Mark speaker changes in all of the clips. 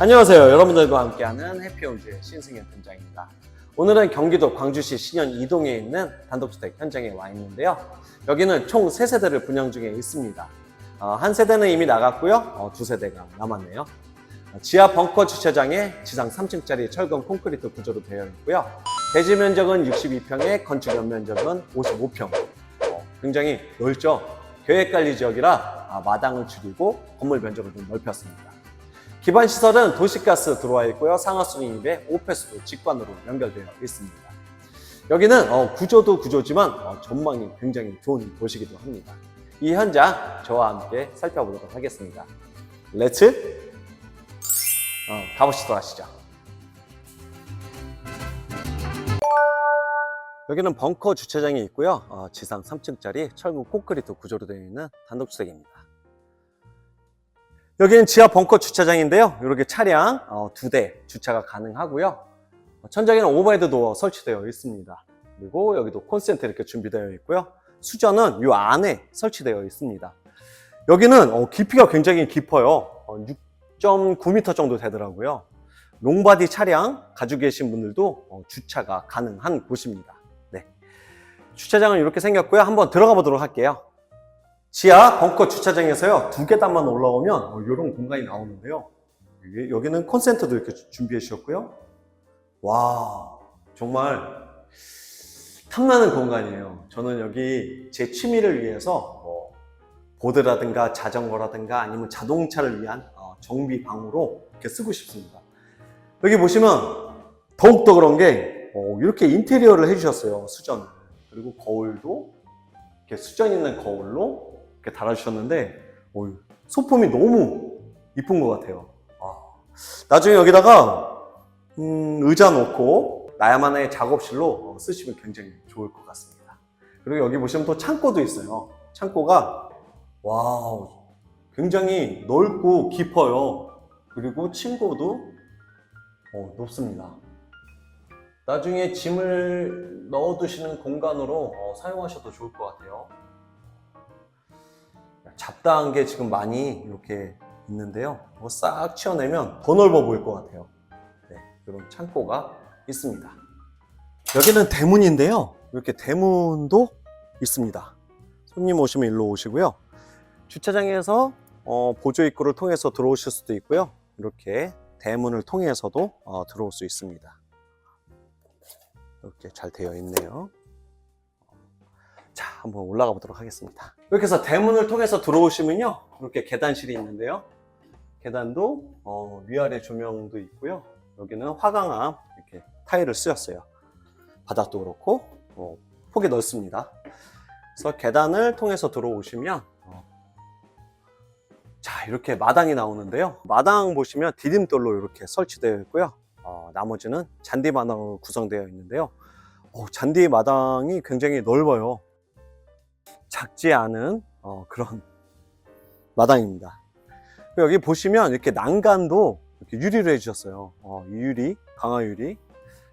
Speaker 1: 안녕하세요. 여러분들과 함께하는 해피홈즈의 신승현 팀장입니다. 오늘은 경기도 광주시 신현 이동에 있는 단독주택 현장에 와 있는데요. 여기는 총 3세대를 분양 중에 있습니다. 어, 한 세대는 이미 나갔고요. 어, 두 세대가 남았네요. 어, 지하 벙커 주차장에 지상 3층짜리 철근 콘크리트 구조로 되어 있고요. 대지 면적은 62평에 건축 연면적은 55평. 어, 굉장히 넓죠. 계획 관리 지역이라 아, 마당을 줄이고 건물 면적을 좀 넓혔습니다. 기반 시설은 도시가스 들어와 있고요. 상하수 인입에 오페스도 직관으로 연결되어 있습니다. 여기는 어, 구조도 구조지만 어, 전망이 굉장히 좋은 곳이기도 합니다. 이 현장 저와 함께 살펴보도록 하겠습니다. 렛츠 어, 가보시도록 하시죠. 여기는 벙커 주차장이 있고요. 어, 지상 3층짜리 철근 콘크리트 구조로 되어 있는 단독주택입니다. 여기는 지하 벙커 주차장인데요. 이렇게 차량 어, 두대 주차가 가능하고요. 어, 천장에는 오버헤드 도어 설치되어 있습니다. 그리고 여기도 콘센트 이렇게 준비되어 있고요. 수전은 이 안에 설치되어 있습니다. 여기는 어, 깊이가 굉장히 깊어요. 6.9m 정도 되더라고요. 롱바디 차량 가지고 계신 분들도 어, 주차가 가능한 곳입니다. 네. 주차장은 이렇게 생겼고요. 한번 들어가 보도록 할게요. 지하 벙커 주차장에서요 두 계단만 올라오면 이런 공간이 나오는데요. 여기, 여기는 콘센트도 이렇게 주- 준비해 주셨고요. 와 정말 탐나는 공간이에요. 저는 여기 제 취미를 위해서 뭐 보드라든가 자전거라든가 아니면 자동차를 위한 어, 정비 방으로 이렇게 쓰고 싶습니다. 여기 보시면 더욱더 그런 게 어, 이렇게 인테리어를 해주셨어요 수전 그리고 거울도 이렇게 수전 있는 거울로 이렇게 달아주셨는데 소품이 너무 이쁜 것 같아요. 아, 나중에 여기다가 음, 의자 놓고 나야만의 작업실로 어, 쓰시면 굉장히 좋을 것 같습니다. 그리고 여기 보시면 또 창고도 있어요. 창고가 와우 굉장히 넓고 깊어요. 그리고 층고도 어, 높습니다. 나중에 짐을 넣어두시는 공간으로 어, 사용하셔도 좋을 것 같아요. 잡다한 게 지금 많이 이렇게 있는데요. 이거 싹 치워내면 더 넓어 보일 것 같아요. 네, 이런 창고가 있습니다. 여기는 대문인데요. 이렇게 대문도 있습니다. 손님 오시면 일로 오시고요. 주차장에서 어, 보조 입구를 통해서 들어오실 수도 있고요. 이렇게 대문을 통해서도 어, 들어올 수 있습니다. 이렇게 잘 되어 있네요. 자, 한번 올라가 보도록 하겠습니다. 이렇게 해서 대문을 통해서 들어오시면요. 이렇게 계단실이 있는데요. 계단도 어, 위아래 조명도 있고요. 여기는 화강암 이렇게 타일을 쓰였어요. 바닥도 그렇고 어, 폭이 넓습니다. 그래서 계단을 통해서 들어오시면 어, 자 이렇게 마당이 나오는데요. 마당 보시면 디딤돌로 이렇게 설치되어 있고요. 어, 나머지는 잔디 마당으로 구성되어 있는데요. 어, 잔디 마당이 굉장히 넓어요. 작지 않은 어, 그런 마당입니다. 여기 보시면 이렇게 난간도 이렇게 유리로 해주셨어요. 어, 이 유리, 강화 유리.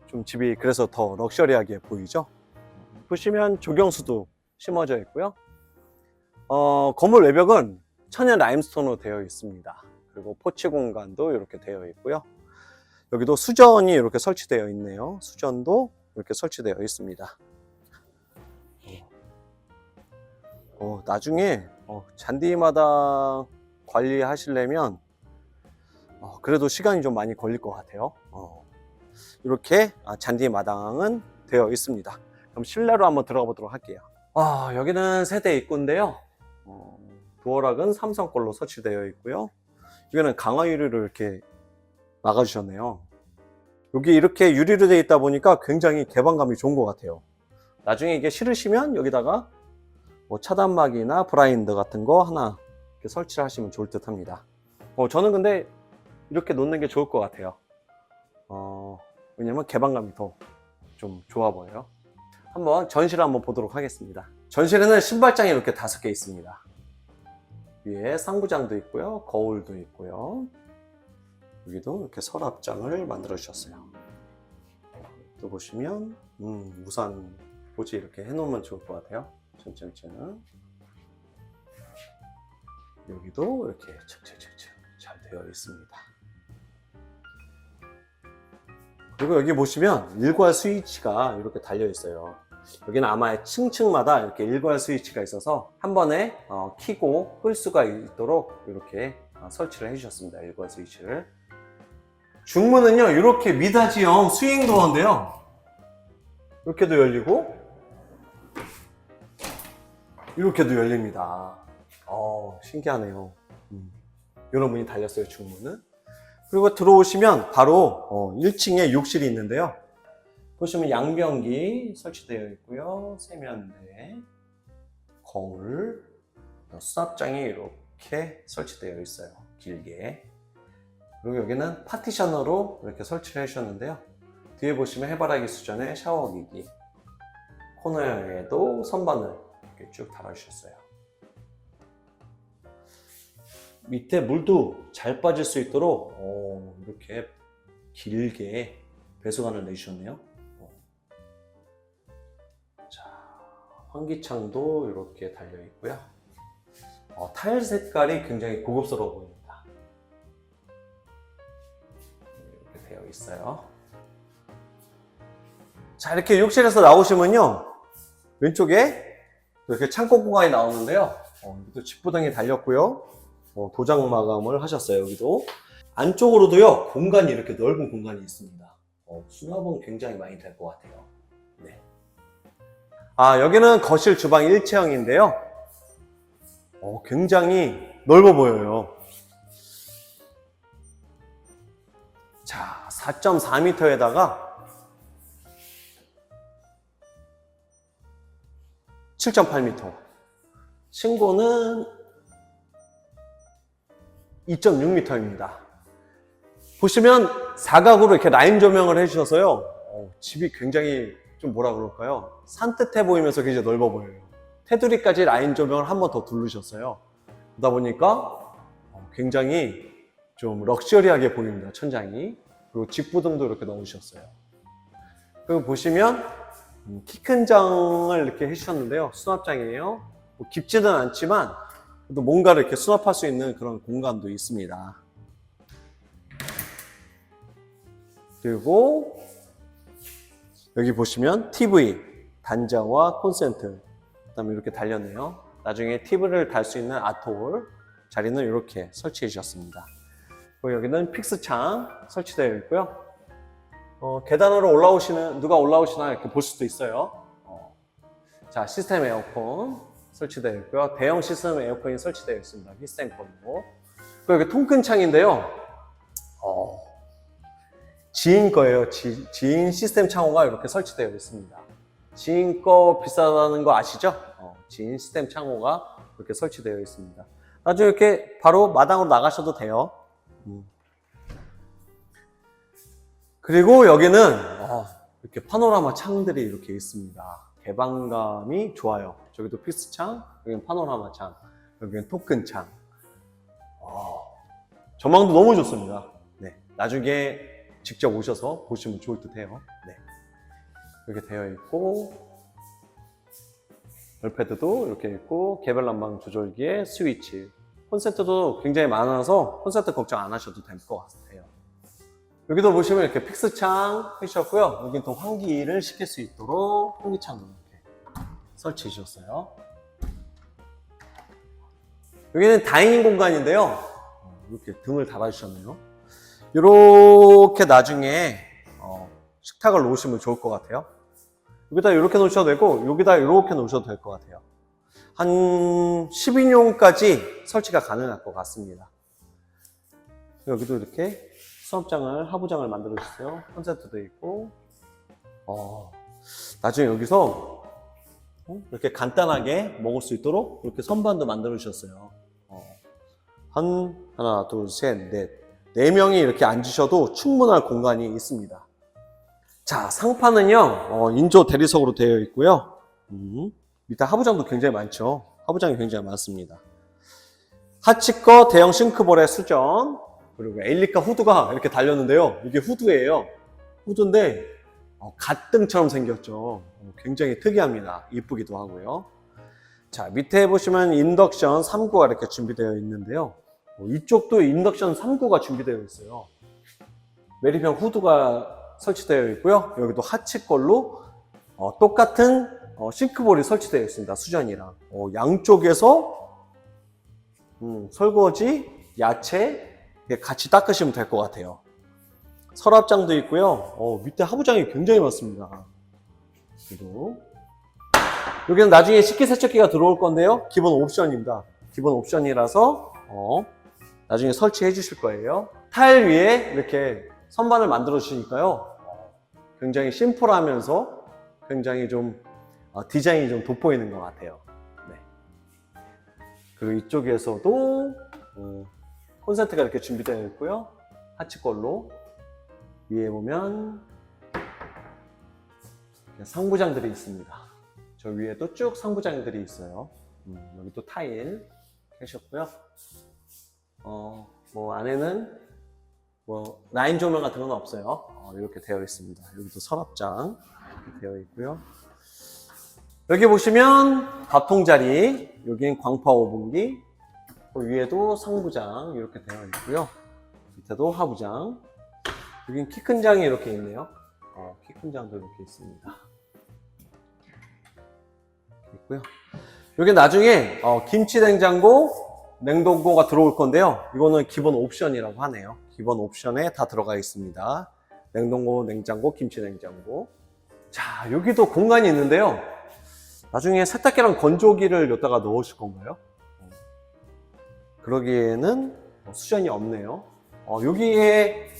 Speaker 1: 좀 집이 그래서 더 럭셔리하게 보이죠? 보시면 조경수도 심어져 있고요. 어, 건물 외벽은 천연 라임스톤으로 되어 있습니다. 그리고 포치 공간도 이렇게 되어 있고요. 여기도 수전이 이렇게 설치되어 있네요. 수전도 이렇게 설치되어 있습니다. 어, 나중에 어, 잔디마당 관리하시려면 어, 그래도 시간이 좀 많이 걸릴 것 같아요. 어, 이렇게 아, 잔디마당은 되어 있습니다. 그럼 실내로 한번 들어가 보도록 할게요. 아, 여기는 세대 입구인데요. 어, 도어락은 삼성 걸로 설치되어 있고요. 여기는 강화 유리로 이렇게 막아주셨네요. 여기 이렇게 유리로 되어 있다 보니까 굉장히 개방감이 좋은 것 같아요. 나중에 이게 싫으시면 여기다가 뭐 차단막이나 브라인드 같은 거 하나 이렇게 설치를 하시면 좋을 듯 합니다. 어, 저는 근데 이렇게 놓는 게 좋을 것 같아요. 어, 왜냐면 개방감이 더 좀 좋아 보여요. 한번 전시를 한번 보도록 하겠습니다. 전실에는 신발장이 이렇게 다섯 개 있습니다. 위에 상부장도 있고요. 거울도 있고요. 여기도 이렇게 서랍장을 만들어 주셨어요. 또 보시면 음, 우산 보지 이렇게 해놓으면 좋을 것 같아요. 층층층 여기도 이렇게 층층층층 잘 되어 있습니다. 그리고 여기 보시면 일괄 스위치가 이렇게 달려 있어요. 여기는 아마 층층마다 이렇게 일괄 스위치가 있어서 한 번에 어, 키고 끌 수가 있도록 이렇게 어, 설치를 해주셨습니다. 일괄 스위치를. 중문은요, 이렇게 미닫이형 스윙 도어인데요. 이렇게도 열리고, 이렇게도 열립니다. 어, 신기하네요. 음. 이런 문이 달렸어요, 중문은. 그리고 들어오시면 바로 어, 1층에 욕실이 있는데요. 보시면 양변기 설치되어 있고요. 세면대, 거울, 수납장이 이렇게 설치되어 있어요. 길게. 그리고 여기는 파티션으로 이렇게 설치를 해주셨는데요. 뒤에 보시면 해바라기 수전에 샤워기기, 코너에도 선반을 이렇게 쭉 달아주셨어요. 밑에 물도 잘 빠질 수 있도록 어, 이렇게 길게 배수관을 내주셨네요. 어. 자, 환기창도 이렇게 달려 있고요. 어, 타일 색깔이 굉장히 고급스러워 보입니다. 이렇게 되어 있어요. 자, 이렇게 욕실에서 나오시면요. 왼쪽에 이렇게 창고 공간이 나오는데요. 어, 여기도 집부등이 달렸고요. 어, 도장 마감을 하셨어요, 여기도. 안쪽으로도요, 공간이 이렇게 넓은 공간이 있습니다. 어, 수납은 굉장히 많이 될 것 같아요. 네. 아, 여기는 거실 주방 일체형인데요. 어, 굉장히 넓어 보여요. 자, 4.4m에다가 7.8m. 층고는 2.6m입니다. 보시면 사각으로 이렇게 라인 조명을 해주셔서요. 어, 집이 굉장히 좀 뭐라 그럴까요? 산뜻해 보이면서 굉장히 넓어 보여요. 테두리까지 라인 조명을 한 번더 두르셨어요. 그러다 보니까 어, 굉장히 좀 럭셔리하게 보입니다. 천장이. 그리고 직부등도 이렇게 넣으셨어요. 그리고 보시면 음, 키 큰 장을 이렇게 해주셨는데요. 수납장이에요. 뭐 깊지는 않지만 또 뭔가를 이렇게 수납할 수 있는 그런 공간도 있습니다. 그리고 여기 보시면 TV, 단자와 콘센트 그다음에 이렇게 달렸네요. 나중에 TV를 달 수 있는 아톨 자리는 이렇게 설치해 주셨습니다. 그리고 여기는 픽스 창 설치되어 있고요. 어, 계단으로 올라오시는 누가 올라오시나 이렇게 볼 수도 있어요. 어. 자 시스템 에어컨 설치되어 있고요. 대형 시스템 에어컨이 설치되어 있습니다. 히스텐컨으로. 그리고 여기 통큰 창인데요. 어, 지인 거예요. 지, 지인 시스템 창호가 이렇게 설치되어 있습니다. 지인 거 비싸다는 거 아시죠? 어, 지인 시스템 창호가 이렇게 설치되어 있습니다. 나중에 이렇게 바로 마당으로 나가셔도 돼요. 그리고 여기는 어, 이렇게 파노라마 창들이 이렇게 있습니다. 개방감이 좋아요. 저기도 피스 창, 여기는 파노라마 창, 여기는 토큰 창. 어, 전망도 너무 좋습니다. 네, 나중에 직접 오셔서 보시면 좋을 듯 해요. 네, 이렇게 되어 있고 열패드도 이렇게 있고 개별 난방 조절기에 스위치, 콘센트도 굉장히 많아서 콘센트 걱정 안 하셔도 될 것 같아요. 여기도 보시면 이렇게 픽스창 해주셨고요. 여기 또 환기를 시킬 수 있도록 환기창도 이렇게 설치해 주셨어요. 여기는 다이닝 공간인데요. 어, 이렇게 등을 달아주셨네요. 이렇게 나중에 어, 식탁을 놓으시면 좋을 것 같아요. 여기다 이렇게 놓으셔도 되고 여기다 이렇게 놓으셔도 될 것 같아요. 한 10인용까지 설치가 가능할 것 같습니다. 여기도 이렇게 수업장을 하부장을 만들어 주세요. 콘센트도 있고 어, 나중에 여기서 어, 이렇게 간단하게 먹을 수 있도록 이렇게 선반도 만들어 주셨어요. 어, 한 하나 둘셋넷네 명이 이렇게 앉으셔도 충분할 공간이 있습니다. 자 상판은요 어, 인조 대리석으로 되어 있고요. 음, 밑에 하부장도 굉장히 많죠. 하부장이 굉장히 많습니다. 하치커 대형 싱크볼의 수전 그리고 에일리카 후드가 이렇게 달렸는데요. 이게 후드예요. 후드인데 어, 갓등처럼 생겼죠. 어, 굉장히 특이합니다. 이쁘기도 하고요. 자 밑에 보시면 인덕션 3구가 이렇게 준비되어 있는데요. 어, 이쪽도 인덕션 3구가 준비되어 있어요. 메리평 후드가 설치되어 있고요. 여기도 하치 걸로 어, 똑같은 어, 싱크볼이 설치되어 있습니다. 수전이랑 어, 양쪽에서 음, 설거지, 야채 같이 닦으시면 될 것 같아요. 서랍장도 있고요. 어, 밑에 하부장이 굉장히 많습니다. 그리고 여기는 나중에 식기세척기가 들어올 건데요. 기본 옵션입니다. 기본 옵션이라서 어, 나중에 설치해 주실 거예요. 타일 위에 이렇게 선반을 만들어 주시니까요. 굉장히 심플하면서 굉장히 좀 어, 디자인이 좀 돋보이는 것 같아요. 네. 그리고 이쪽에서도 어, 콘센트가 이렇게 준비되어 있고요. 하치 걸로 위에 보면 상부장들이 있습니다. 저 위에도 쭉 상부장들이 있어요. 음, 여기 또 타일 하셨고요. 어, 뭐 안에는 뭐 라인 조명 같은 건 없어요. 어, 이렇게 되어 있습니다. 여기도 서랍장 이렇게 되어 있고요. 여기 보시면 밥통 자리, 여기는 광파 오븐기, 그 위에도 상부장 이렇게 되어 있고요. 밑에도 하부장. 여긴 키 큰 장이 이렇게 있네요. 어, 키 큰 장도 이렇게 있습니다. 있고요. 여기 나중에 어, 김치 냉장고, 냉동고가 들어올 건데요. 이거는 기본 옵션이라고 하네요. 기본 옵션에 다 들어가 있습니다. 냉동고, 냉장고, 김치 냉장고. 자, 여기도 공간이 있는데요. 나중에 세탁기랑 건조기를 여기다가 넣으실 건가요? 어, 그러기에는 어, 수전이 없네요. 어, 여기에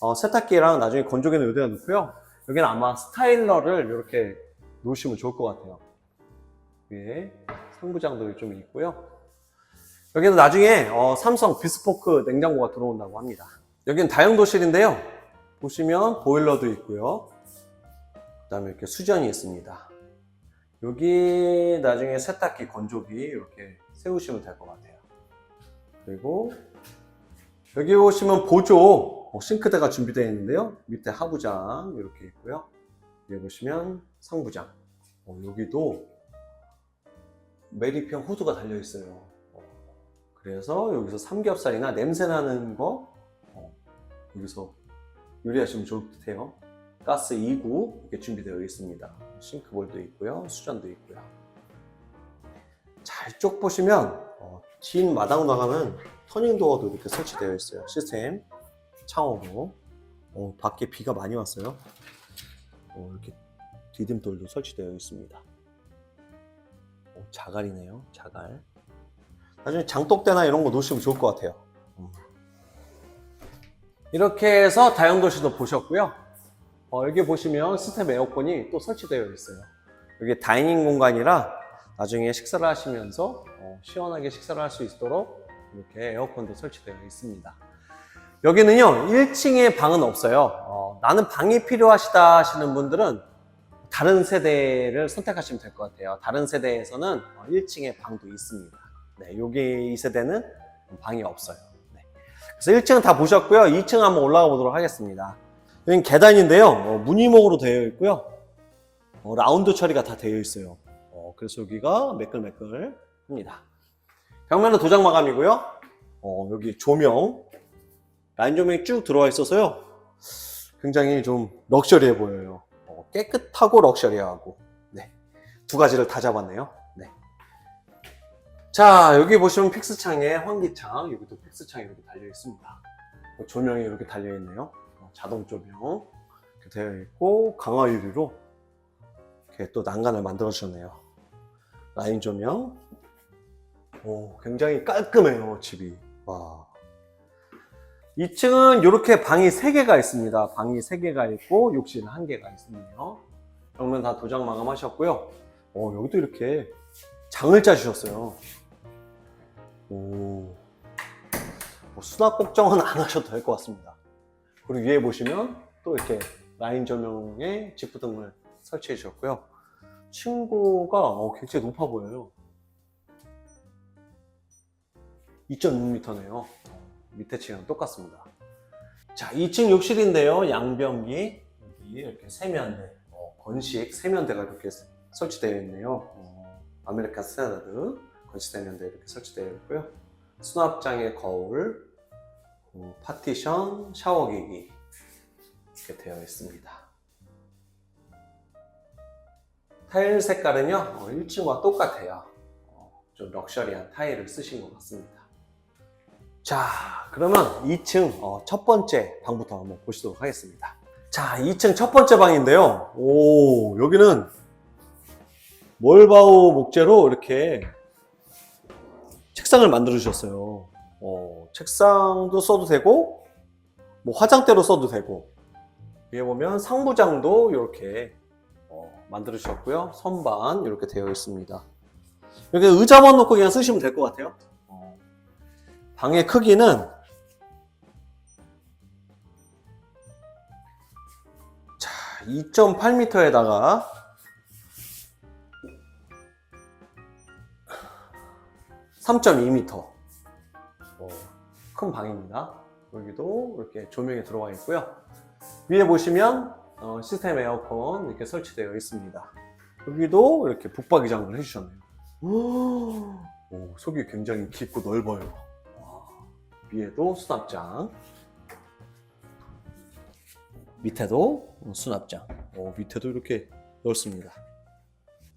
Speaker 1: 어, 세탁기랑 나중에 건조기는 여기다 놓고요. 여기는 아마 스타일러를 이렇게 놓으시면 좋을 것 같아요. 위에 상부장도 좀 있고요. 여기는 나중에 어, 삼성 비스포크 냉장고가 들어온다고 합니다. 여기는 다용도실인데요. 보시면 보일러도 있고요. 그 다음에 이렇게 수전이 있습니다. 여기 나중에 세탁기, 건조기 이렇게 세우시면 될 것 같아요. 그리고 여기 보시면 보조 어, 싱크대가 준비되어 있는데요. 밑에 하부장 이렇게 있고요. 여기 보시면 상부장. 어, 여기도 메리평 후드가 달려 있어요. 어, 그래서 여기서 삼겹살이나 냄새 나는 거 어, 여기서 요리하시면 좋을 듯 해요. 가스 2구 이렇게 준비되어 있습니다. 싱크볼도 있고요, 수전도 있고요. 자, 이쪽 보시면 어, 긴 마당 나가는 터닝 도어도 이렇게 설치되어 있어요. 시스템 창호로. 어, 밖에 비가 많이 왔어요. 어, 이렇게 디딤돌도 설치되어 있습니다. 어, 자갈이네요, 자갈. 나중에 장독대나 이런 거 놓으시면 좋을 것 같아요. 음. 이렇게 해서 다용도실도 보셨고요. 어, 여기 보시면 시스템 에어컨이 또 설치되어 있어요. 여기 다이닝 공간이라 나중에 식사를 하시면서 어, 시원하게 식사를 할 수 있도록 이렇게 에어컨도 설치되어 있습니다. 여기는요, 1층에 방은 없어요. 어, 나는 방이 필요하시다 하시는 분들은 다른 세대를 선택하시면 될 것 같아요. 다른 세대에서는 어, 1층에 방도 있습니다. 네, 여기 이 세대는 방이 없어요. 네. 그래서 1층은 다 보셨고요. 2층 한번 올라가 보도록 하겠습니다. 여기는 계단인데요. 어, 무늬목으로 되어 있고요. 어, 라운드 처리가 다 되어 있어요. 어, 그래서 여기가 매끌매끌 합니다. 벽면은 도장 마감이고요. 어, 여기 조명, 라인 조명이 쭉 들어와 있어서요. 굉장히 좀 럭셔리해 보여요. 어, 깨끗하고 럭셔리하고. 네. 두 가지를 다 잡았네요. 네. 자, 여기 보시면 픽스창에 환기창, 여기도 픽스창이 이렇게 달려 있습니다. 어, 조명이 이렇게 달려 있네요. 어, 자동 조명 이렇게 되어 있고 강화 유리로 이렇게 또 난간을 만들어 주셨네요. 라인 조명. 오, 굉장히 깔끔해요, 집이. 와. 2층은 이렇게 방이 3개가 있습니다. 방이 3개가 있고 욕실은 1개가 있네요. 벽면 다 도장 마감하셨고요. 어, 여기도 이렇게 장을 짜주셨어요. 오. 뭐 수납 걱정은 안 하셔도 될 것 같습니다. 그리고 위에 보시면 또 이렇게 라인 조명에 지프등을 설치해 주셨고요. 층고가 어, 굉장히 높아 보여요. 2.6m네요. 밑에 층이랑 똑같습니다. 자, 2층 욕실인데요. 양변기 여기 이렇게 세면대, 어, 건식 세면대가 이렇게 설치되어 있네요. 어, 아메리칸 스탠다드 건식 세면대 이렇게 설치되어 있고요. 수납장에 거울, 어, 파티션, 샤워기기. 이렇게 되어 있습니다. 타일 색깔은요, 어, 1층과 똑같아요. 어, 좀 럭셔리한 타일을 쓰신 것 같습니다. 자, 그러면 2층 어, 첫 번째 방부터 한번 보시도록 하겠습니다. 자, 2층 첫 번째 방인데요. 오, 여기는 몰바우 목재로 이렇게 책상을 만들어 주셨어요. 어, 책상도 써도 되고, 뭐 화장대로 써도 되고, 위에 보면 상부장도 이렇게 어, 만들어 주셨고요. 선반 이렇게 되어 있습니다. 여기 의자만 놓고 그냥 쓰시면 될 것 같아요. 어, 방의 크기는 자, 2.8m에다가 (3.2m) 어, 큰 방입니다. 여기도 이렇게 조명이 들어와 있고요. 위에 보시면 어, 시스템 에어컨 이렇게 설치되어 있습니다. 여기도 이렇게 북박이장을 해주셨네요. 오, 속이 굉장히 깊고 넓어요. 와, 위에도 수납장. 밑에도 수납장. 어, 밑에도 이렇게 넓습니다.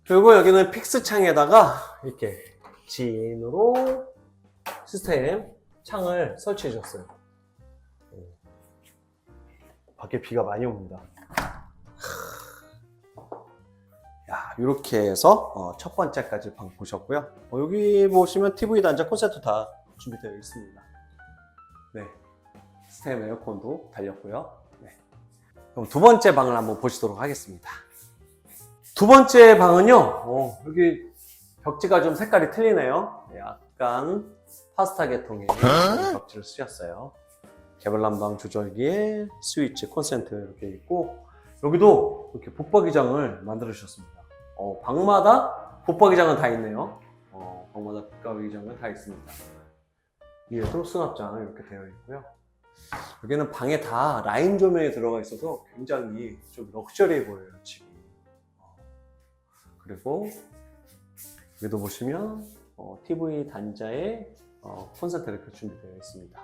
Speaker 1: 그리고 여기는 픽스 창에다가 이렇게 진으로 시스템 창을 설치해 줬어요. 밖에 비가 많이 옵니다. 이렇게 해서 어, 첫 번째까지 방 보셨고요. 어, 여기 보시면 TV 단자 콘센트 다 준비되어 있습니다. 네, 시스템 에어컨도 달렸고요. 네. 그럼 두 번째 방을 한번 보시도록 하겠습니다. 두 번째 방은요, 어, 여기 벽지가 좀 색깔이 틀리네요. 네, 약간 파스타 계통의 벽지를 쓰셨어요. 개발난방 조절기에 스위치 콘센트 이렇게 있고 여기도 이렇게 붙박이장을 만들어 주셨습니다. 어, 방마다 붙박이장은 다 있네요. 어, 방마다 붙박이장은 다 있습니다. 위에도 수납장 이렇게 되어 있고요. 여기는 방에 다 라인 조명이 들어가 있어서 굉장히 좀 럭셔리해 보여요, 집이. 어, 그리고 여기도 보시면 어, TV 단자에 어, 콘센트 이렇게 준비되어 있습니다.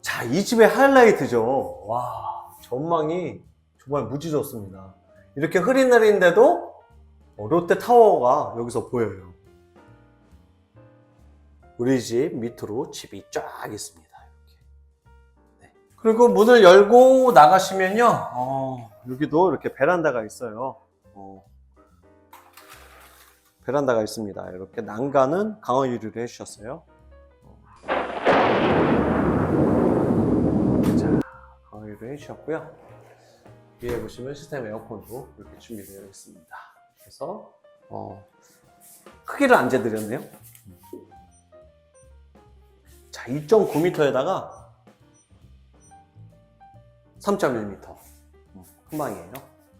Speaker 1: 자, 이 집의 하이라이트죠. 와, 전망이 정말 무지 좋습니다. 이렇게 흐린 날인데도 어, 롯데 타워가 여기서 보여요. 우리 집 밑으로 집이 쫙 있습니다. 네. 그리고 문을 열고 나가시면요, 어, 여기도 이렇게 베란다가 있어요. 어, 베란다가 있습니다. 이렇게 난간은 강화 유리를 해주셨어요. 강화유를 해주셨고요. 위에 보시면 시스템 에어컨도 이렇게 준비되어 있습니다. 그래서 어, 크기를 안 재드렸네요. 자, 2.9m에다가 3.1m 큰 방이에요.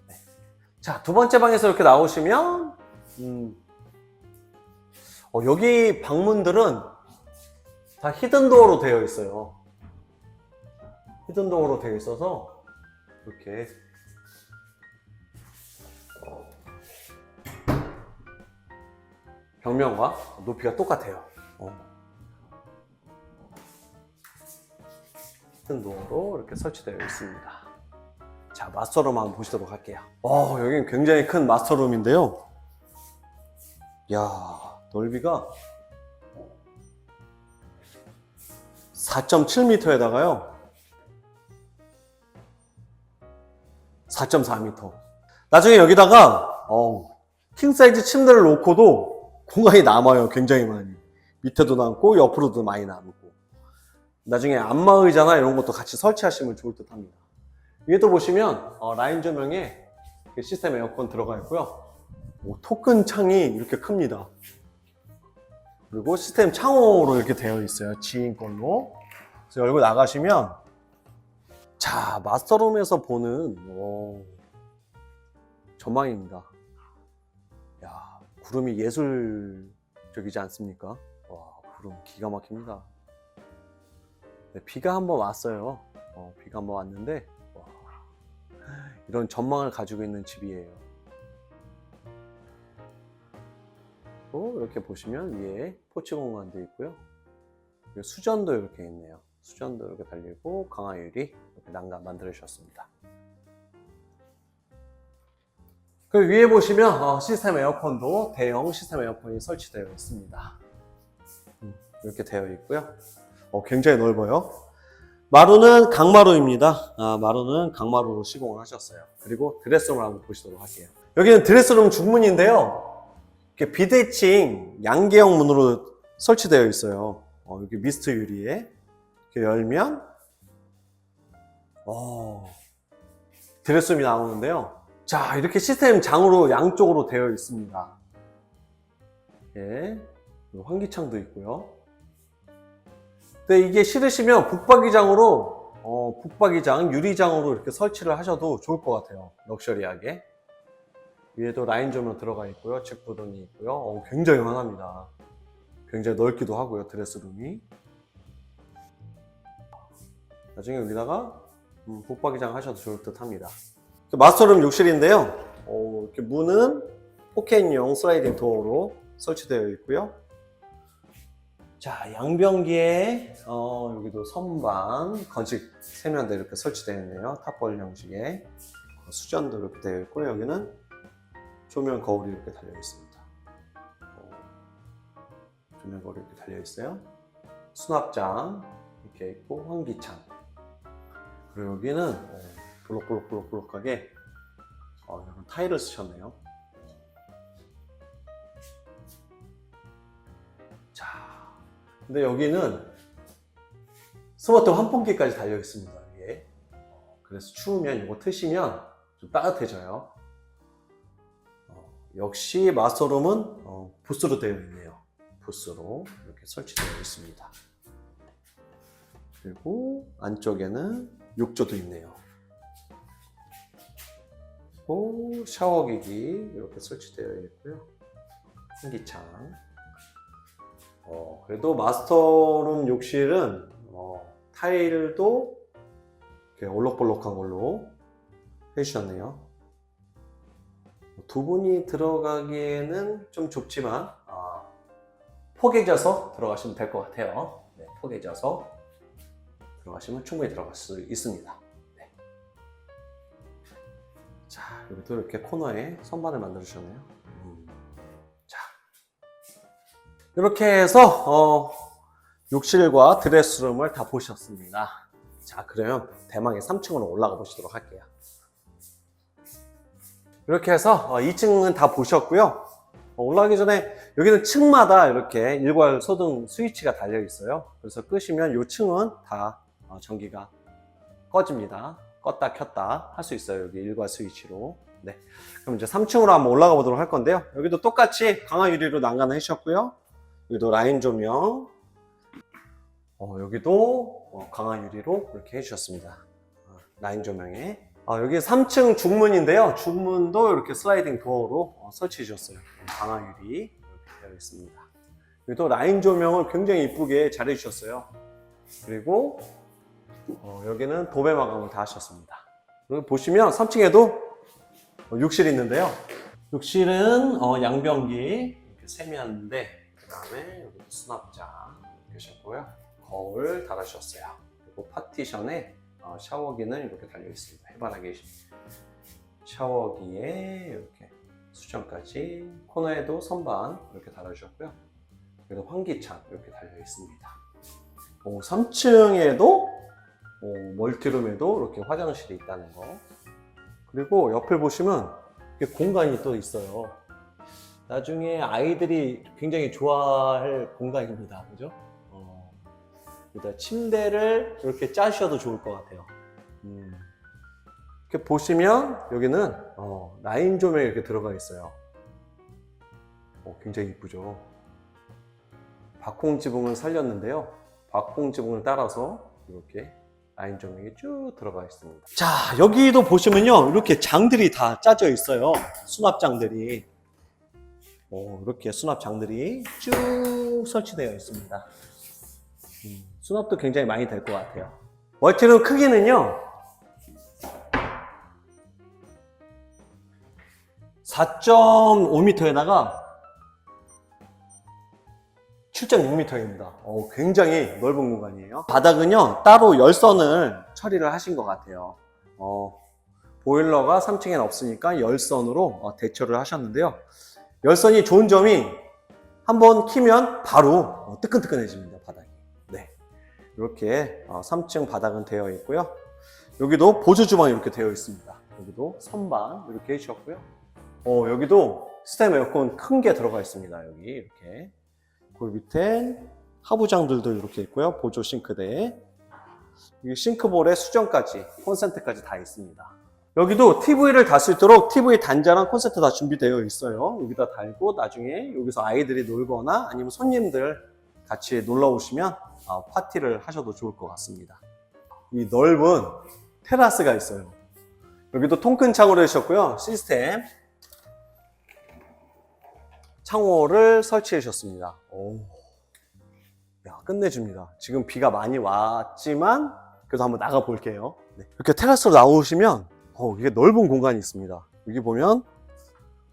Speaker 1: 네. 자, 두 번째 방에서 이렇게 나오시면 음, 어, 여기 방문들은 다 히든도어로 되어 있어요. 히든도어로 되어 있어서 이렇게 벽면과 높이가 똑같아요. 어. 히든도어로 이렇게 설치되어 있습니다. 자, 마스터룸 한번 보시도록 할게요. 어, 여기는 굉장히 큰 마스터룸인데요. 야 넓이가 4.7m에다가요. 4.4m. 나중에 여기다가 어, 킹사이즈 침대를 놓고도 공간이 남아요. 굉장히 많이. 밑에도 남고 옆으로도 많이 남고. 나중에 안마 의자나 이런 것도 같이 설치하시면 좋을 듯 합니다. 위에도 보시면 어, 라인 조명에 시스템 에어컨 들어가 있고요. 오, 토큰 창이 이렇게 큽니다. 그리고 시스템 창호로 이렇게 되어 있어요. 지인 걸로. 그래서 열고 나가시면 자, 마스터룸에서 보는 오, 전망입니다. 야, 구름이 예술적이지 않습니까? 와, 구름 기가 막힙니다. 네, 비가 한번 왔어요. 어, 비가 한번 왔는데 와, 이런 전망을 가지고 있는 집이에요. 또 이렇게 보시면 위에 포치 공간도 있고요. 수전도 이렇게 있네요. 수전도 이렇게 달리고 강화유리 이렇게 난간 만들어 주셨습니다. 그 위에 보시면 어, 시스템 에어컨도 대형 시스템 에어컨이 설치되어 있습니다. 음, 이렇게 되어 있고요. 어, 굉장히 넓어요. 마루는 강마루입니다. 아, 마루는 강마루로 시공을 하셨어요. 그리고 드레스룸을 한번 보시도록 할게요. 여기는 드레스룸 중문인데요. 이렇게 비대칭 양계형 문으로 설치되어 있어요. 어, 여기 미스트 유리에 이렇게 열면 어, 드레스룸이 나오는데요. 자, 이렇게 시스템 장으로 양쪽으로 되어 있습니다. 예, 환기창도 있고요. 근데 이게 싫으시면 북박이장으로 어, 북박이장 유리장으로 이렇게 설치를 하셔도 좋을 것 같아요. 럭셔리하게. 위에도 라인 조명 들어가 있고요. 책부등이 있고요. 어, 굉장히 환합니다. 굉장히 넓기도 하고요. 드레스룸이. 나중에 여기다가 음, 북박이장 하셔도 좋을 듯 합니다. 마스터룸 욕실인데요. 어, 이렇게 문은 포켓용 슬라이딩 도어로 설치되어 있고요. 자, 양변기에 어, 여기도 선반, 건식 세면대 이렇게 설치되어 있네요. 탑볼 형식의 어, 수전도 이렇게 되어 있고 여기는 조명 거울이 이렇게 달려 있습니다. 어, 조명 거울이 이렇게 달려 있어요. 수납장 이렇게 있고 환기창. 그리고 여기는 어, 볼록볼록볼록볼록하게 어, 이런 타일을 쓰셨네요. 자, 근데 여기는 스마트 환풍기까지 달려 있습니다. 위에. 어, 그래서 추우면 이거 트시면 좀 따뜻해져요. 어, 역시 마스터룸은 어, 부스로 되어 있네요. 부스로 이렇게 설치되어 있습니다. 그리고 안쪽에는 욕조도 있네요. 그리고 샤워기기 이렇게 설치되어 있고요. 환기창. 어, 그래도 마스터룸 욕실은 어, 타일도 이렇게 올록볼록한 걸로 해주셨네요. 두 분이 들어가기에는 좀 좁지만 아, 포개져서 들어가시면 될 것 같아요. 네, 포개져서 들어가시면 충분히 들어갈 수 있습니다. 여기도 이렇게 코너에 선반을 만들어 주셨네요. 음. 자, 이렇게 해서 어, 욕실과 드레스룸을 다 보셨습니다. 자, 그러면 대망의 3층으로 올라가 보시도록 할게요. 이렇게 해서 2층은 다 보셨고요. 어, 올라가기 전에 여기는 층마다 이렇게 일괄 소등 스위치가 달려 있어요. 그래서 끄시면 이 층은 다 어, 전기가 꺼집니다. 껐다 켰다 할 수 있어요. 여기 일괄 스위치로. 네. 그럼 이제 3층으로 한번 올라가 보도록 할 건데요. 여기도 똑같이 강화 유리로 난간을 해주셨고요. 여기도 라인 조명. 어, 여기도 어, 강화 유리로 이렇게 해주셨습니다. 어, 라인 조명에. 아, 여기 3층 중문인데요. 중문도 이렇게 슬라이딩 도어로 어, 설치해 주셨어요. 강화 유리 이렇게 되어 있습니다. 여기도 라인 조명을 굉장히 이쁘게 잘 해주셨어요. 그리고 어, 여기는 도배 마감을 다 하셨습니다. 여기 보시면 3층에도 욕실이 있는데요. 욕실은 어, 양변기 이렇게 세면대 그 다음에 여기 수납장 계셨고요. 거울 달아주셨어요. 그리고 파티션에 어, 샤워기는 이렇게 달려 있습니다. 해바라기 샤워기에 이렇게 수전까지 코너에도 선반 이렇게 달아주셨고요. 그리고 환기창 이렇게 달려 있습니다. 3층에도 멀티룸에도 이렇게 화장실이 있다는 거. 그리고 옆에 보시면 공간이 또 있어요. 나중에 아이들이 굉장히 좋아할 공간입니다. 그죠? 어, 일단 침대를 이렇게 짜셔도 좋을 것 같아요. 음. 이렇게 보시면 여기는 어, 라인 조명이 이렇게 들어가 있어요. 어, 굉장히 이쁘죠? 박홍 지붕을 살렸는데요. 박홍 지붕을 따라서 이렇게 라인 조명이 쭉 들어가 있습니다. 자, 여기도 보시면요. 이렇게 장들이 다 짜져 있어요. 수납장들이. 오, 이렇게 수납장들이 쭉 설치되어 있습니다. 음, 수납도 굉장히 많이 될 것 같아요. 멀티룸 크기는요. 4.5m에다가 7.6m입니다. 어, 굉장히 넓은 공간이에요. 바닥은요, 따로 열선을 처리를 하신 것 같아요. 어, 보일러가 3층에는 없으니까 열선으로 어, 대처를 하셨는데요. 열선이 좋은 점이 한번 키면 바로 어, 뜨끈뜨끈해집니다, 바닥이. 네. 이렇게 어, 3층 바닥은 되어 있고요. 여기도 보조 주방이 이렇게 되어 있습니다. 여기도 선반 이렇게 해주셨고요. 어, 여기도 시스템 에어컨 큰 게 들어가 있습니다. 여기 이렇게. 그 밑에 하부장들도 이렇게 있고요. 보조 싱크대. 여기 싱크볼에 수전까지, 콘센트까지 다 있습니다. 여기도 TV를 달 수 있도록 TV 단자랑 콘센트 다 준비되어 있어요. 여기다 달고 나중에 여기서 아이들이 놀거나 아니면 손님들 같이 놀러 오시면 아, 파티를 하셔도 좋을 것 같습니다. 이 넓은 테라스가 있어요. 여기도 통큰 창으로 해주셨고요. 시스템 창호를 설치해 주셨습니다. 오. 야, 끝내줍니다. 지금 비가 많이 왔지만, 그래도 한번 나가 볼게요. 네. 이렇게 테라스로 나오시면, 어, 이게 넓은 공간이 있습니다. 여기 보면,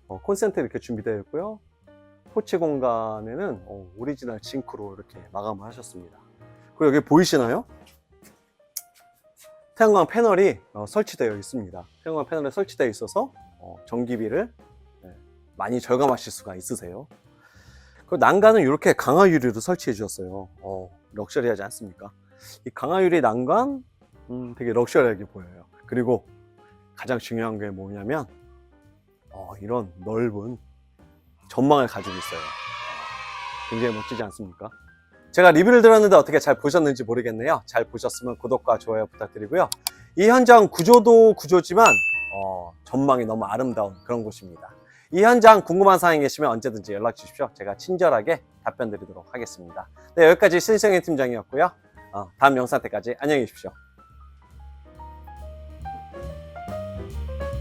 Speaker 1: 어, 콘센트 이렇게 준비되어 있고요. 포치 공간에는 어, 오리지널 징크로 이렇게 마감을 하셨습니다. 그리고 여기 보이시나요? 태양광 패널이 어, 설치되어 있습니다. 태양광 패널에 설치되어 있어서 어, 전기비를 네, 많이 절감하실 수가 있으세요. 그 난간은 이렇게 강화 유리로 설치해 주셨어요. 어, 럭셔리하지 않습니까? 이 강화 유리 난간 음, 되게 럭셔리하게 보여요. 그리고 가장 중요한 게 뭐냐면 어, 이런 넓은 전망을 가지고 있어요. 굉장히 멋지지 않습니까? 제가 리뷰를 들었는데 어떻게 잘 보셨는지 모르겠네요. 잘 보셨으면 구독과 좋아요 부탁드리고요. 이 현장 구조도 구조지만 어, 전망이 너무 아름다운 그런 곳입니다. 이 현장 궁금한 사항이 계시면 언제든지 연락 주십시오. 제가 친절하게 답변 드리도록 하겠습니다. 네, 여기까지 신성의 팀장이었고요. 어, 다음 영상 때까지 안녕히 계십시오.